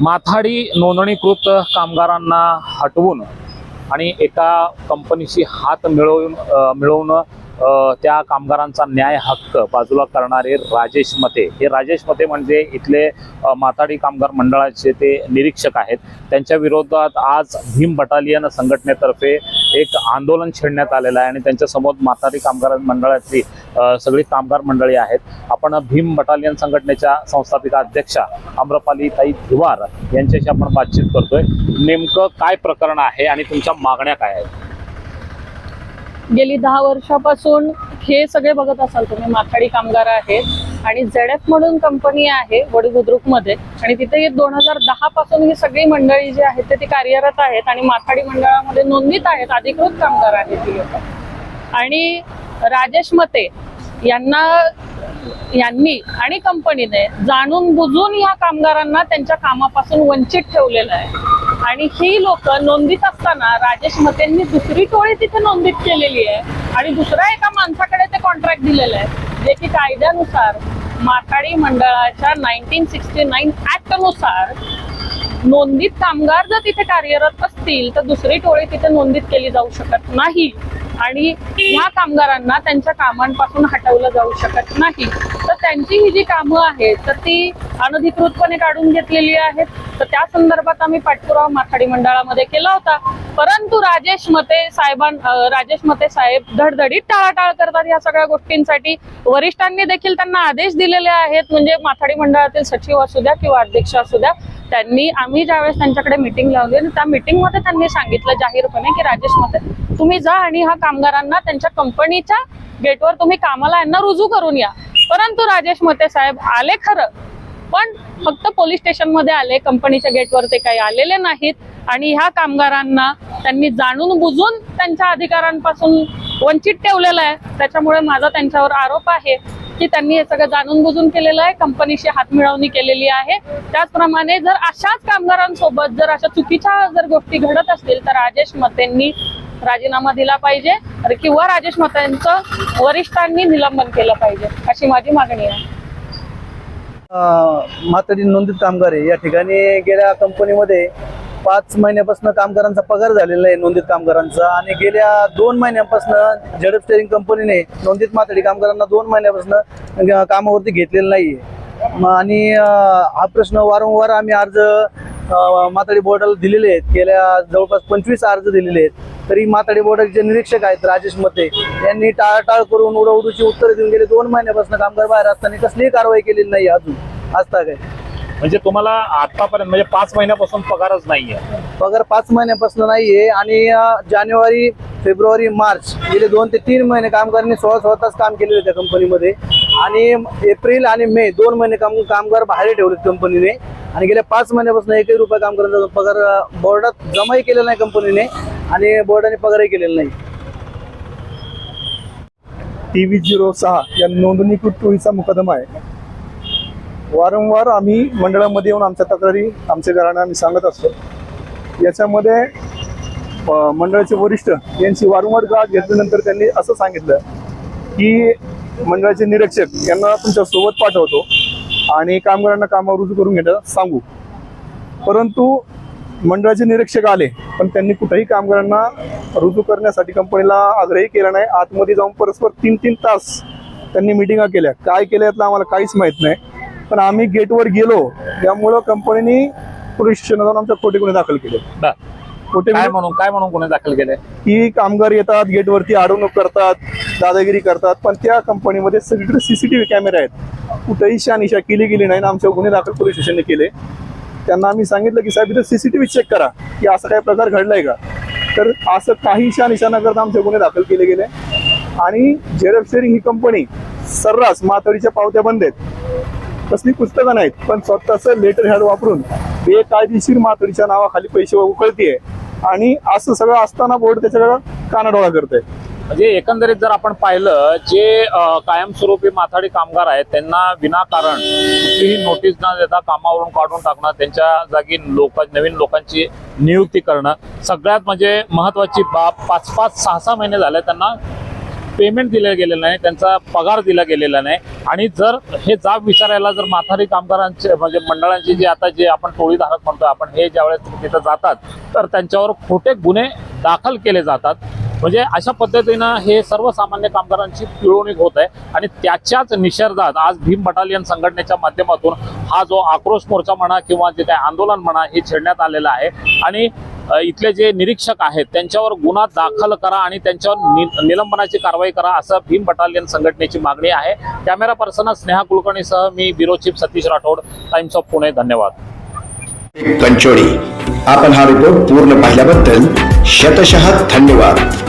माथाडी नोंदणीकृत कामगारांना हटवून आणि एका कंपनीशी हात मिळवून मिळवून त्या कामगारांचा न्याय हक्क बाजूला करणारे राजेश मते. हे राजेश मते म्हणजे इथले माथाडी कामगार मंडळाचे ते निरीक्षक आहेत. त्यांच्या विरोधात आज भीम बटालियन संघटनेतर्फे एक आंदोलन छेडण्यात आलेलं आहे आणि त्यांच्यासमोर माथाडी कामगार मंडळाची सगळी कामगार मंडळी आहेत. आपण भीम बटालियन संघटनेच्या संस्थापिका अध्यक्षा आम्रपाली ताई धिवार यांच्याशी आपण बातचीत करतोय. नेमकं काय प्रकरण आहे आणि तुमच्या मागण्या काय आहेत? गेली दहा वर्षापासून हे सगळे बघत असाल तुम्ही माथाडी कामगार आहेत आणि झेडएफ म्हणून कंपनी आहे वडगुद्रुकमध्ये आणि तिथे दोन हजार दहा पासून ही सगळी मंडळी जी आहेत ते ती कार्यरत आहेत आणि माथाडी मंडळामध्ये नोंदणीत आहेत अधिकृत कामगार आहेत ती लोक. आणि राजेश मते यांना यांनी आणि कंपनीने जाणून बुजून ह्या कामगारांना त्यांच्या कामापासून वंचित ठेवलेलं आहे. आणि ही लोक नोंदीत असताना राजेश मतेंनी दुसरी टोळी तिथे नोंदीत केलेली आहे आणि दुसऱ्या एका माणसाकडे ते कॉन्ट्रॅक्ट दिलेलं आहे. जे की कायद्यानुसार माथाडी मंडळाच्या नाईन्टीन सिक्स्टी नाईन ऍक्टनुसार नोंदीत कामगार जर तिथे कार्यरत असतील तर दुसरी टोळी तिथे नोंदीत केली जाऊ शकत नाही. आणि ह्या कामगारांना त्यांच्या कामांपासून हटवलं जाऊ शकत नाही. तर त्यांची ही जी कामं आहेत तर ती अनधिकृतपणे काढून घेतलेली आहेत. तर त्या संदर्भात आम्ही पाठपुरावा माथाडी मंडळामध्ये केला होता. परंतु राजेश मते साहेबां राजेश मते साहेब धडधडीत टाळाटाळ करतात या सगळ्या गोष्टींसाठी. वरिष्ठांनी देखील त्यांना आदेश दिलेले आहेत. म्हणजे माथाडी मंडळातील सचिव असू द्या किंवा अध्यक्ष असू द्या त्यांनी आम्ही ज्यावेळेस त्यांच्याकडे मिटिंग लावली आणि त्या मिटिंगमध्ये त्यांनी सांगितलं जाहीरपणे की राजेश मते तुम्ही जा आणि ह्या कामगारांना त्यांच्या कंपनीच्या गेटवर तुम्ही कामाला यांना रुजू करून या. परंतु राजेश मते साहेब आले खरं पण फक्त पोलीस स्टेशनमध्ये आले कंपनीच्या गेटवर ते काही आलेले नाहीत आणि ह्या कामगारांना त्यांनी जाणून बुजून त्यांच्या अधिकारांपासून वंचित ठेवलेलं आहे. त्याच्यामुळे माझा त्यांच्यावर आरोप आहे. की त्यांनी हे सगळं जाणून बुजून केलेलं आहे. कंपनीशी हातमिळवणी केलेली आहे. त्याचप्रमाणे जर अशाच कामगारांसोबत जर अशा चुकीच्या जर गोष्टी घडत असतील तर राजेश मतेंनी राजीनामा दिला पाहिजे किंवा राजेश मतेंचं वरिष्ठांनी निलंबन केलं पाहिजे अशी माझी मागणी आहे. अं, नोंदित कामगार आहे. या ठिकाणी गेल्या कंपनीमध्ये पाच महिन्यापासून कामगारांचा पगार झालेला आहे नोंदित कामगारांचा. आणि गेल्या दोन महिन्यापासून झेडप स्टेरिंग कंपनीने नोंदित माथाडी कामगारांना दोन महिन्यापासून कामावरती घेतलेलं नाहीये. आणि हा प्रश्न वारंवार आम्ही अर्ज मातडी बोर्डाला दिलेले आहेत. गेल्या जवळपास पंचवीस अर्ज दिलेले आहेत. तरी मातडी बोर्डाचे जे निरीक्षक आहेत राजेश मते यांनी टाळाटाळ करून उडवडूची उत्तरे देऊन गेले दोन महिन्यापासून कामगार बाहेर असताना कसलीही कारवाई केलेली नाही अजून. आजता काय म्हणजे तुम्हाला आतापर्यंत म्हणजे पाच महिन्यापासून पगारच नाहीये. पगार पाच महिन्यापासून नाहीये आणि अं, जानेवारी फेब्रुवारी मार्च गेले दोन ते तीन महिने कामगारांनी सोळा सोळा तास काम केलेले त्या कंपनीमध्ये. आणि एप्रिल आणि मे दोन महिने काम कामगार बाहेर ठेवलेत कंपनीने. आणि गेल्या पाच महिन्यापासून एकही रुपया कामगारांचा पगार अं, बोर्डात जमाही केलेला नाही कंपनीने आणि बोर्डाने पगारही केलेला नाही. टी व्ही झिरो सहा या नोंदणीकृत टोळीचा मुकदमा आहे. वारंवार आम्ही मंडळामध्ये येऊन आमच्या तक्रारी आमच्या घराणं आम्ही सांगत असतो. याच्यामध्ये मंडळाचे वरिष्ठ यांची वारंवार गाठ घेतल्यानंतर त्यांनी असं सांगितलं की मंडळाचे निरीक्षक यांना तुमच्यासोबत पाठवतो आणि कामगारांना कामावर रुजू करून घेण्याला सांगू. परंतु मंडळाचे निरीक्षक आले पण त्यांनी कुठेही कामगारांना रुजू करण्यासाठी कंपनीला आग्रही केला नाही. आतमध्ये जाऊन परस्पर तीन तीन तास त्यांनी मिटिंगा केल्या. काय केल्या यातलं आम्हाला काहीच माहीत नाही. पण आम्ही गेटवर गेलो त्यामुळं कंपनीने पोलीस स्टेशनला जाऊन आमच्या खोटे गुन्हे दाखल केले. खोटे काय म्हणून? काय म्हणून गुन्हे दाखल केले? की कामगार येतात गेटवरती अडवणूक करतात दादागिरी करतात पण त्या कंपनीमध्ये सगळीकडे सीसीटीव्ही कॅमेरे आहेत. कुठेही शानिशा केली गेली नाही आणि आमच्यावर गुन्हे दाखल पोलीस स्टेशनने केले. त्यांना आम्ही सांगितलं की साहेब इथं सीसीटीव्ही चेक करा की असा काही प्रकार घडलाय का? तर असं काही शानिशा न करता आमचे गुन्हे दाखल केले गेले. आणि झेरफ शेअरिंग ही कंपनी सर्रास मातळीच्या पावत्या बंद आहेत. तसली पुस्तकं नाहीत पण स्वतःचं लेटर हॅड वापरून बेकायदेशीर मातळीच्या नावाखाली पैसे उकळतीये. आणि असं सगळं असताना बोर्ड त्याच्याकडे कानाडोळा करते म्हणजे एकंदरीत जर आपण पाहिलं जे कायमस्वरूपी माथाडी कामगार आहेत त्यांना विनाकारण कुठलीही नोटीस न देता कामावरून काढून टाकणं त्यांच्या जागी लोक नवीन लोकांची नियुक्ती करणं सगळ्यात म्हणजे महत्वाची बाब पाच पाच सहा सहा महिने झाले त्यांना पेमेंट दिलं गेलेलं नाही त्यांचा पगार दिला गेलेला नाही. आणि जर हे जाब विचारायला जर माथारी कामगारांचे म्हणजे मंडळांची जे आता जे आपण टोळीधारक म्हणतो आपण हे ज्यावेळेस तिथं जातात तर त्यांच्यावर खोटे गुन्हे दाखल केले जातात. म्हणजे अशा पद्धतीनं हे सर्वसामान्य कामगारांची पिळवणूक होत आहे. आणि त्याच्याच निषेधात आज भीम बटालियन संघटनेच्या माध्यमातून हा जो आक्रोश मोर्चा म्हणा किंवा जे काही आंदोलन म्हणा हे छेडण्यात आलेलं आहे. आणि इथले जे निरीक्षक आहेत त्यांच्यावर गुन्हा दाखल करा आणि त्यांच्यावर नि- निलंबनाची कारवाई करा असं भीम बटालियन संघटनेची मागणी आहे. कॅमेरा पर्सन स्नेहा कुलकर्णीसह मी bureau chief Satish Rathod Times of Pune धन्यवाद. कंचोळी. आपण हा रिपोर्ट पूर्ण पाहिल्याबद्दल शतशः धन्यवाद.